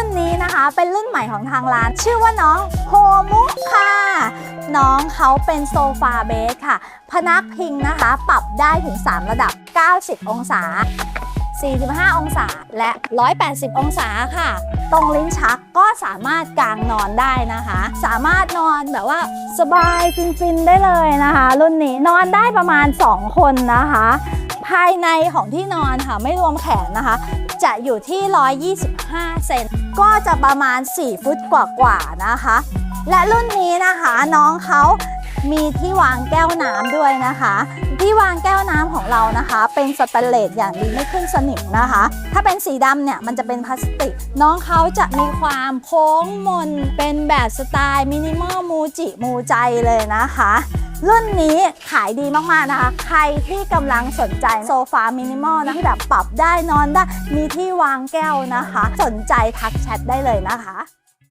่นนี้นะคะ เป็นรุ่นใหม่ของทางร้าน ชื่อว่าน้องโฮมุค่ะ น้องเขาเป็นโซฟาเบสค่ะ พนักพิงนะคะ ปรับได้ถึง 3 ระดับ 90 องศา 45 องศาและ 180 องศาค่ะ ตรงลิ้นชักก็สามารถกางนอนได้นะคะ สามารถนอนแบบว่าสบายฟินๆได้เลยนะคะ รุ่นนี้นอนได้ประมาณ 2 คนนะคะ ภายในของที่นอนค่ะ ไม่รวมแขนนะคะ จะอยู่ที่ 125 เซน ก็จะประมาณ 4 ฟุตกว่าๆนะคะ และรุ่นนี้นะคะน้องเขามีที่วางแก้วน้ำด้วยนะคะ ที่วางแก้วน้ำของเรานะคะ เป็นสแตนเลสอย่างดีไม่ขึ้นสนิมนะคะ ถ้าเป็นสีดำเนี่ยมันจะเป็นพลาสติก น้องเขาจะมีความโค้งมนเป็นแบบสไตล์มินิมอลมูจิมูใจเลยนะคะ รุ่นนี้ขายดีมากๆนะคะ ใครที่กำลังสนใจโซฟามินิมอลนะที่แบบปรับได้นอนได้ มีที่วางแก้วนะคะ สนใจทักแชทได้เลยนะคะ